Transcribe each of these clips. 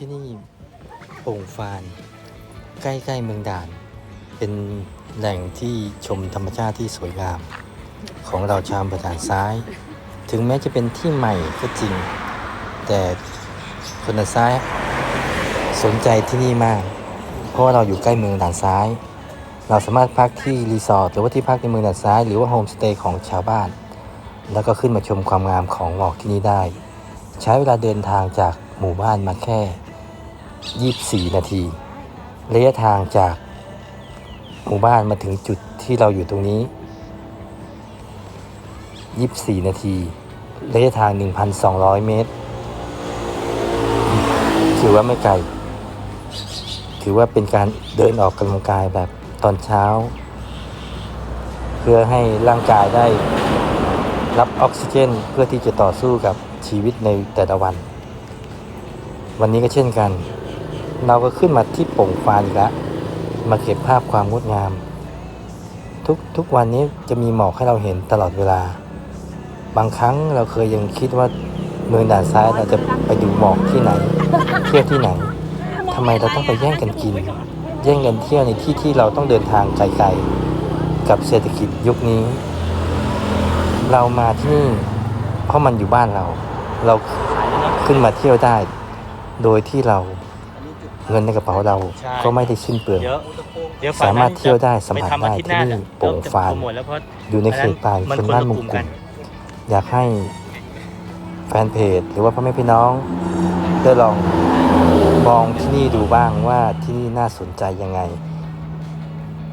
ที่นี่โป่งฟาน ใกล้ๆเมืองด่าน เป็นแหล่งที่ชมธรรมชาติที่สวยงาม ของเราชาวอำเภอด่านซ้าย ถึงแม้จะเป็นที่ใหม่ก็จริง แต่คนด่านซ้ายสนใจที่นี่มาก เพราะว่าเราอยู่ใกล้เมืองด่านซ้าย เราสามารถพักที่รีสอร์ทหรือว่าที่พักในเมืองด่านซ้าย หรือว่าโฮมสเตย์ของชาวบ้าน แล้วก็ขึ้นมาชมความงามของหมอกที่นี่ได้ ใช้เวลาเดินทางจากหมู่บ้านมาแค่ 24 นาที ระยะทางจากหมู่บ้านมาถึงจุดที่เราอยู่ตรงนี้ 24 นาที ระยะทาง 1,200 เมตร ถือว่าไม่ไกล ถือว่าเป็นการเดินออกกำลังกายแบบตอนเช้า เพื่อให้ร่างกายได้รับออกซิเจนเพื่อที่จะต่อสู้กับชีวิตในแต่ละวัน วันนี้ก็เช่นกัน เราก็ขึ้นมาที่โป่งฟานอีกแล้วมาเก็บภาพความงดงาม ทุกทุกวันนี้จะมีหมอกให้เราเห็นตลอดเวลา บางครั้งเราเคยยังคิดว่าเมืองด่านซ้ายเราจะไปดูหมอกที่ไหน เที่ยวที่ไหนทำไมเราต้องไปแย่งกันกิน แย่งกันเที่ยวในที่ที่เราต้องเดินทางไกลๆกับเศรษฐกิจยุคนี้ เรามาที่นี่ เพราะมันอยู่บ้านเรา เราขึ้นมาเที่ยวได้ โดยที่เรา เงินในกระเป๋าเราใช่ ก็ไม่ได้สิ้นเปลือง เดี๋ยวเดี๋ยวสามารถเที่ยวได้สัมผัสไปทำอาทิตย์หน้าได้ที่นี่โป่งฟานเริ่มจะโปรโมทแล้วเพราะ อยู่ในเขตป่ามันเป็นคนบ้านละมุกงลุ่มกุกัฎน อยากให้แฟนเพจ หรือว่าพ่อแม่พี่น้อง ได้ลองมองที่นี่ดูบ้างว่าที่นี่น่าสนใจยังไง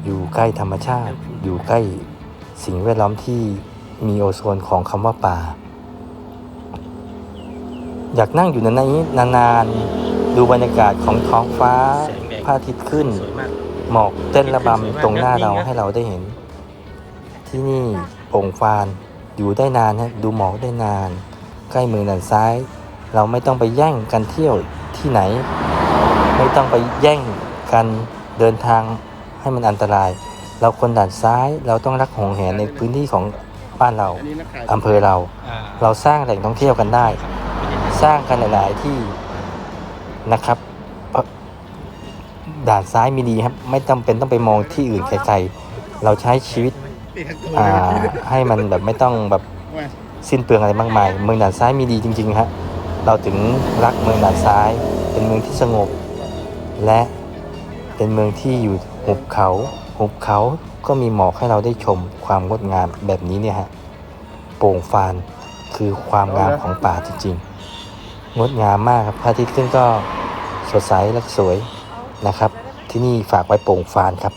อยู่ใกล้ธรรมชาติ อยู่ใกล้สิ่งแวดล้อมที่มีโอโซนของคำว่าป่า อยากนั่งอยู่ในนี้นานๆ ดูบรรยากาศของท้องฟ้าแสงแดดพระอาทิตย์ขึ้น สวยมาก หมอกเต้นระสวยมากบำตรงหน้าเราจริงนะให้เราได้เห็น ที่นี่โป่งฟานอยู่ได้นานฮะดูหมอกได้นาน ใกล้เมืองด่านซ้าย เราไม่ต้องไปแย่งกันเที่ยวที่ไหน ไม่ต้องไปแย่งกันเดินทางให้มันอันตราย เราคนด่านซ้ายเราต้องรักหงแหนในพื้นที่ของบ้านเราอำเภอเราอ่าเราสร้างแหล่งท่องเที่ยวกันได้ สร้างกันหลาย ๆ ที่ นะครับด่านซ้ายมีดีครับ ไม่จำเป็นต้องไปมองที่อื่นไกลๆเราใช้ชีวิตให้มันแบบไม่ต้องแบบสิ้นเปลืองอะไรมากมาย เมืองด่านซ้ายมีดีจริงๆฮะเราถึงรักเมืองด่านซ้าย เป็นเมืองที่สงบ และเป็นเมืองที่อยู่หุบเขาหุบเขาก็มีหมอกให้เราได้ชมความงดงามแบบนี้เนี่ยฮะโป่งฟานคือความงามของป่าจริงๆ งดงามมากครับพระอาทิตย์ขึ้นก็สดใสและสวยนะครับ ที่นี่ฝากไว้โป่งฟานครับ